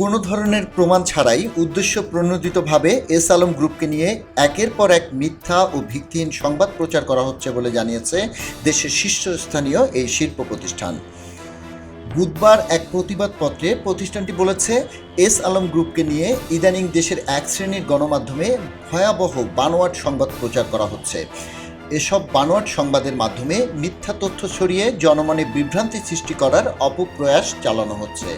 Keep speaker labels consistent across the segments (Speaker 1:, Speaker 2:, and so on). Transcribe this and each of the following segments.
Speaker 1: কোনো ধরনের প্রমাণ ছাড়াই উদ্দেশ্য প্রণোদিতভাবে এস আলম গ্রুপকে নিয়ে একের পর এক মিথ্যা ও ভিত্তিহীন সংবাদ প্রচার করা হচ্ছে বলে জানিয়েছে দেশের শীর্ষস্থানীয় এই শিল্প প্রতিষ্ঠান। বুধবার এক প্রতিবাদপত্রে প্রতিষ্ঠানটি বলেছে, এস আলম গ্রুপকে নিয়ে ইদানিং দেশের এক শ্রেণির গণমাধ্যমে ভয়াবহ বানোয়াট সংবাদ প্রচার করা হচ্ছে। এসব বানোয়াট সংবাদের মাধ্যমে মিথ্যা তথ্য ছড়িয়ে জনমনে বিভ্রান্তি সৃষ্টি করার অপপ্রয়াস চালানো হচ্ছে।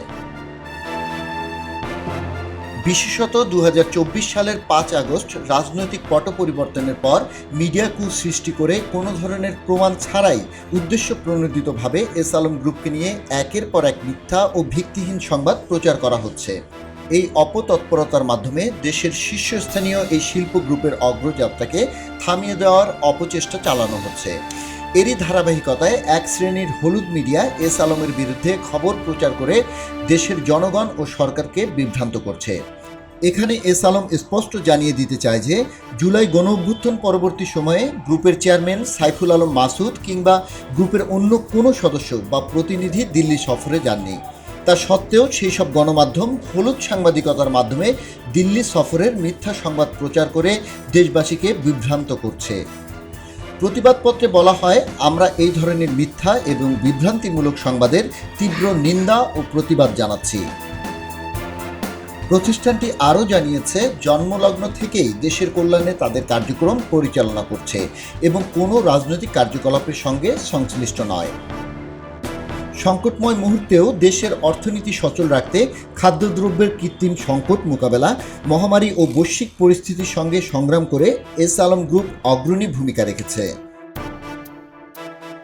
Speaker 1: বিশেষত দু হাজার চব্বিশ সালের পাঁচ আগস্ট রাজনৈতিক পট পরিবর্তনের পর মিডিয়া কু সৃষ্টি করে কোনো ধরনের প্রমাণ ছাড়াই উদ্দেশ্য প্রণোদিতভাবে এস আলম গ্রুপকে নিয়ে একের পর এক মিথ্যা ও ভিত্তিহীন সংবাদ প্রচার করা হচ্ছে। এই অপতৎপরতার মাধ্যমে দেশের শীর্ষস্থানীয় এই শিল্প গ্রুপের অগ্রযাত্রাকে থামিয়ে দেওয়ার অপচেষ্টা চালানো হচ্ছে। এরই ধারাবাহিকতায় এক শ্রেণির হলুদ মিডিয়া এস আলমের বিরুদ্ধে খবর প্রচার করে দেশের জনগণ ও সরকারকে বিভ্রান্ত করছে। এখানে এস আলম স্পষ্ট জানিয়ে দিতে চায় যে, জুলাই গণ অভ্যুত্থান পরবর্তী সময়ে গ্রুপের চেয়ারম্যান সাইফুল আলম মাসুদ কিংবা গ্রুপের অন্য কোনো সদস্য বা প্রতিনিধি দিল্লি সফরে যাননি। তা সত্ত্বেও সেই সব গণমাধ্যম হলুদ সাংবাদিকতার মাধ্যমে দিল্লি সফরের মিথ্যা সংবাদ প্রচার করে দেশবাসীকে বিভ্রান্ত করছে। প্রতিবাদপত্রে বলা হয়, আমরা এই ধরনের মিথ্যা এবং বিভ্রান্তিমূলক সংবাদের তীব্র নিন্দা ও প্রতিবাদ জানাচ্ছি। প্রতিষ্ঠানটি আরও জানিয়েছে, জন্মলগ্ন থেকেই দেশের কল্যাণে তাদের কার্যক্রম পরিচালনা করছে এবং কোনো রাজনৈতিক কার্যকলাপের সঙ্গে সংশ্লিষ্ট নয়। সংকটময় মুহূর্তেও দেশের অর্থনীতি সচল রাখতে খাদ্যদ্রব্যের কৃত্রিম সংকট মোকাবেলা, মহামারী ও বৈশ্বিক পরিস্থিতির সঙ্গে সংগ্রাম করে এস আলম গ্রুপ অগ্রণী ভূমিকা রেখেছে।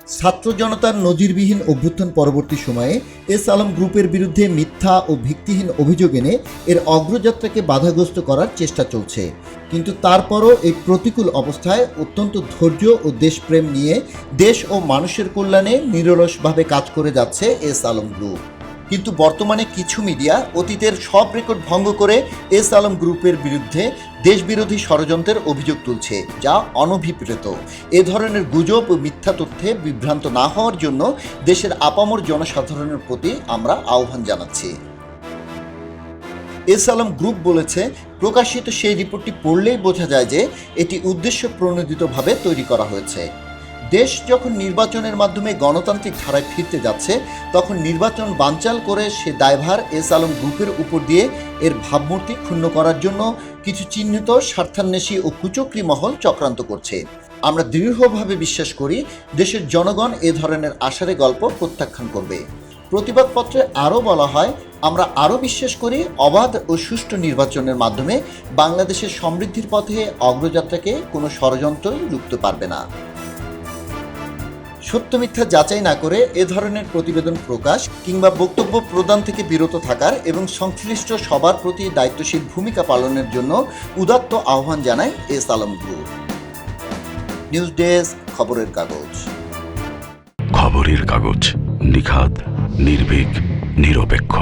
Speaker 1: ছাত্র জনতার নজিরবিহীন অভ্যুত্থান পরবর্তী সময়ে এস আলম গ্রুপের বিরুদ্ধে মিথ্যা ও ভিত্তিহীন অভিযোগ এনে এর অগ্রযাত্রাকে বাধাগ্রস্ত করার চেষ্টা চলছে। কিন্তু তারপরও এই প্রতিকূল অবস্থায় অত্যন্ত ধৈর্য ও দেশপ্রেম নিয়ে দেশ ও মানুষের কল্যাণে নিরলসভাবে কাজ করে যাচ্ছে এস আলম গ্রুপ। কিন্তু বর্তমানে কিছু মিডিয়া অতীতের সব রেকর্ড ভঙ্গ করে এস আলম গ্রুপের বিরুদ্ধে দেশবিরোধী ষড়যন্ত্রের অভিযোগ তুলছে, যা অনভিপ্রেত। এ ধরনের গুজব ও মিথ্যা তথ্যে বিভ্রান্ত না হওয়ার জন্য দেশের আপামর জনসাধারণের প্রতি আমরা আহ্বান জানাচ্ছি। এস আলম গ্রুপ বলেছে, প্রকাশিত সেই রিপোর্টটি পড়লেই বোঝা যায় যে এটি উদ্দেশ্য প্রণোদিতভাবে তৈরি করা হয়েছে। দেশ যখন নির্বাচনের মাধ্যমে গণতান্ত্রিক ধারায় ফিরতে যাচ্ছে, তখন নির্বাচন বানচাল করে সে দায়ভার এস আলম গ্রুপের উপর দিয়ে এর ভাবমূর্তি ক্ষুণ্ণ করার জন্য কিছু চিহ্নিত স্বার্থান্বেষী ও কুচক্রী মহল চক্রান্ত করছে। আমরা দৃঢ়ভাবে বিশ্বাস করি দেশের জনগণ এ ধরনের আশারে গল্প প্রত্যাখ্যান করবে। প্রতিবাদপত্রে আরও বলা হয়, আমরা আরও বিশ্বাস করি অবাধ ও সুষ্ঠু নির্বাচনের মাধ্যমে বাংলাদেশের সমৃদ্ধির পথে অগ্রযাত্রাকে কোনো ষড়যন্ত্রই রুখতে পারবে না। সত্য মিথ্যা যাচাই না করে এ ধরনের প্রতিবেদন প্রকাশ কিংবা বক্তব্য প্রদান থেকে বিরত থাকার এবং সংশ্লিষ্ট সবার প্রতি দায়িত্বশীল ভূমিকা পালনের জন্য উদাত্ত আহ্বান জানায় S Alam group. News desk, খবরের কাগজ।
Speaker 2: খবরের কাগজ নিখাদ, নির্ভীক, নিরপেক্ষ।